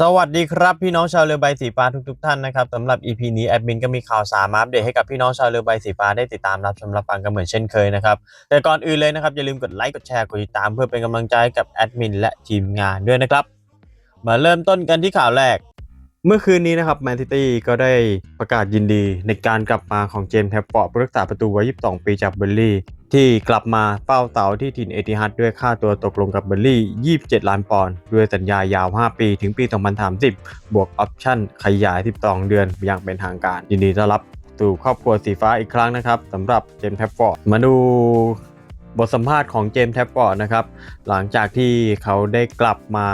สวัสดีครับพี่น้องชาวเรือใบสีฟ้าทุกๆท่านนะครับสำหรับ EP นี้แอดมินก็มีข่าวสารมาอัปเดตให้กับพี่น้องชาวเรือใบสีฟ้าได้ติดตามรับชมรับฟังกันเหมือนเช่นเคยนะครับแต่ก่อนอื่นเลยนะครับอย่าลืมกดไลค์กดแชร์กดติดตามเพื่อเป็นกำลังใจกับแอดมินและทีมงานด้วยนะครับมาเริ่มต้นกันที่ข่าวแรก เมื่อคืนนี้นะครับแมนซิตี้ก็ได้ประกาศยินดีในการกลับมาของเจมส์แทปปอร์ตผู้รักษาประตูวัย 22 ปีจากเบอร์ลี่ ที่กลับมาเฝ้าเตาที่ถิ่นเอติฮัดด้วยค่าตัวตกลงกับเบอร์ลี่ 27 ล้านปอนด์ด้วยสัญญายาว 5 ปีถึงปี 2030 บวกออปชั่นขยาย 12 เดือนอย่างเป็นทางการ ยินดีต้อนรับสู่ครอบครัวสีฟ้าอีกครั้งนะครับสำหรับเจมส์แทปปอร์ตมาดู บทสัมภาษณ์ของเจมส์แท็บปอร์ตนะครับ หลังจากที่เขาได้กลับมา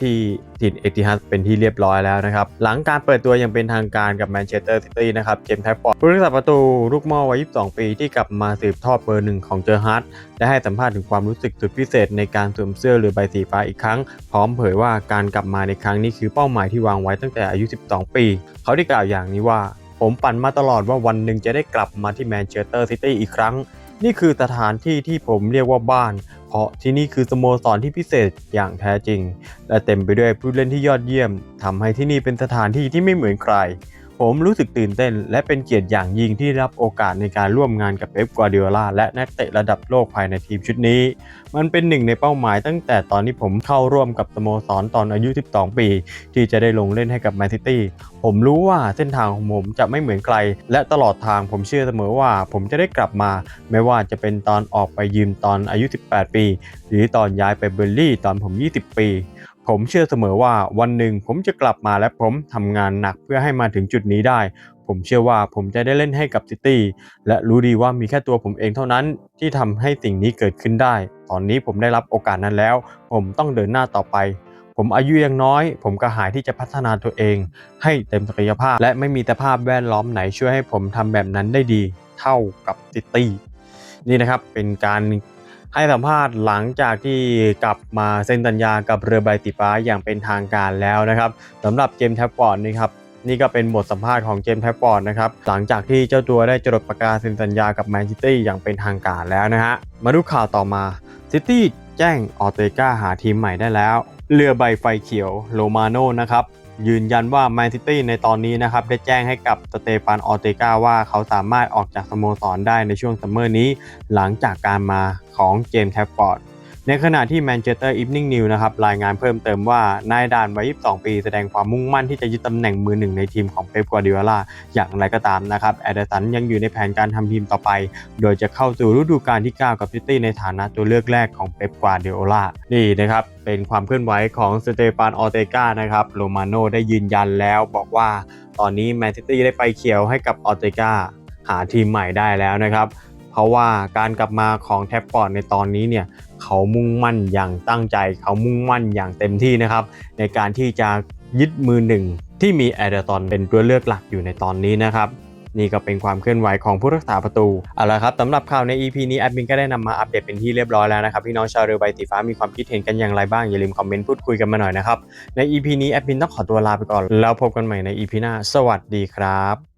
ที่ถิ่นเอติฮัดเป็นที่เรียบร้อยแล้วนะครับ หลังการเปิดตัวอย่างเป็นทางการกับแมนเชสเตอร์ซิตี้นะครับ เจมส์แท็บปอร์ตผู้รักษาประตูลูกม่อวัย 22 ปีที่กลับมาสืบทอดเบอร์หนึ่งของเจอฮาร์ดได้ให้สัมภาษณ์ถึงความรู้สึกสุดพิเศษในการสวมเสื้อหรือใบสีฟ้าอีกครั้ง พร้อมเผยว่าการกลับมาในครั้งนี้คือเป้าหมายที่วางไว้ตั้งแต่อายุ 12 ปี เขาได้กล่าวอย่างนี้ว่า ผมปั่นมาตลอดว่าวันหนึ่งจะได้กลับมาที่แมนเชสเตอร์ซิตี้อีกครั้ง นี่คือสถานที่ที่ผมเรียกว่าบ้าน เพราะที่นี่คือสโมสรที่พิเศษอย่างแท้จริง และเต็มไปด้วยผู้เล่นที่ยอดเยี่ยมทำให้ที่นี่เป็นสถานที่ที่ไม่เหมือนใคร ผมรู้สึกตื่นเต้น และเป็นเกียรติอย่างยิ่งที่รับโอกาสในการร่วมงานกับเป๊ปกัวร์ดิโอลาและนักเตะระดับโลกภายในทีมชุดนี้ มันเป็นหนึ่งในเป้าหมายตั้งแต่ตอนที่ผมเข้าร่วมกับสโมสรตอนอายุ 12 ปี ที่จะได้ลงเล่นให้กับแมนซิตี้ผมรู้ว่าเส้นทางของผมจะไม่เหมือนใคร และตลอดทางผมเชื่อเสมอว่าผมจะได้กลับมา ไม่ว่าจะเป็นตอนออกไปยืมตอนอายุ 18 ปี หรือตอนย้ายไปเบอร์ลี่ตอนผม 20 ปี ผมเชื่อเสมอว่าวันหนึ่งผมจะกลับมาและผมทำงานหนักเพื่อให้มาถึงจุดนี้ได้ ผมเชื่อว่าผมจะได้เล่นให้กับซิตี้และรู้ดีว่ามีแค่ตัวผมเองเท่านั้นที่ทำให้สิ่งนี้เกิดขึ้นได้ ตอนนี้ผมได้รับโอกาสนั้นแล้ว ผมต้องเดินหน้าต่อไป ผมอายุยังน้อย ผมกระหายที่จะพัฒนาตัวเอง ให้เต็มศักยภาพ และไม่มีสภาพแวดล้อมไหนช่วยให้ผมทำแบบนั้นได้ดี เท่ากับซิตี้นี่นะครับเป็นการ ให้สัมภาษณ์หลังจากที่กลับมาเซ็นสัญญากับเรือใบติฟ้าอย่างเป็นทางการแล้วนะครับสำหรับเจมส์แท็บปอร์ดนี่ครับนี่ก็เป็นบทสัมภาษณ์ของเจมส์แท็บปอร์ดนะครับ หลังจากที่เจ้าตัวได้จดประกาศเซ็นสัญญากับแมนซิตี้อย่างเป็นทางการแล้วนะฮะ มาดูข่าวต่อมา ซิตี้แจ้งออเตกาหาทีมใหม่ได้แล้ว เรือใบไฟเขียวโลมาโนนะครับ ยืนยันว่าแมนซิตี้ในตอนนี้นะครับได้แจ้งให้กับสเตฟานออเตกาว่าเขาสามารถออกจากสโมสรได้ในช่วงซัมเมอร์นี้ หลังจากการมาของเจมส์แท็บปอร์ด ในขณะที่แมนเชสเตอร์อีฟนิ่งนิวนะครับรายงานเพิ่มเติมว่านายดานวัย 22 ปีแสดงความมุ่งมั่นที่จะยึดตำแหน่งมือหนึ่งในทีมของเป๊ปกัวร์ดิโอลาอย่างไรก็ตามนะครับแอดเดสันยังอยู่ในแผนการทำทีมต่อไป โดยจะเข้าสู่ฤดูกาลที่ 9 กับซิตี้ในฐานะตัวเลือกแรกของเป๊ปกัวร์ดิโอลานี่นะครับเป็นความเคลื่อนไหวของสเตฟานออเตกานะครับโรมาโนได้ยืนยันแล้วบอกว่าตอนนี้แมนซิตี้ได้ไฟเขียวให้กับออเตกาหาทีมใหม่ได้แล้วนะครับ เพราะว่าการกลับมาของแท็บปอร์ดในตอนนี้เนี่ยเขามุ่งมั่นอย่างตั้งใจ เขามุ่งมั่นอย่างเต็มที่นะครับ ในการที่จะยึดมือหนึ่งที่มีแอเดอร์ตอนเป็นตัวเลือกหลักอยู่ในตอนนี้นะครับนี่ก็เป็นความเคลื่อนไหวของผู้รักษาประตู เอาละครับสำหรับข่าวใน EP นี้แอดมินก็ได้นำมาอัปเดตเป็นที่เรียบร้อยแล้วนะครับ พี่น้องชาวเรือใบสีฟ้ามีความคิดเห็นกันอย่างไรบ้าง อย่าลืมคอมเมนต์พูดคุยกันมาหน่อยนะครับ ใน EP นี้แอดมินต้องขอตัวลาไปก่อน แล้วพบกันใหม่ใน EP หน้า สวัสดีครับ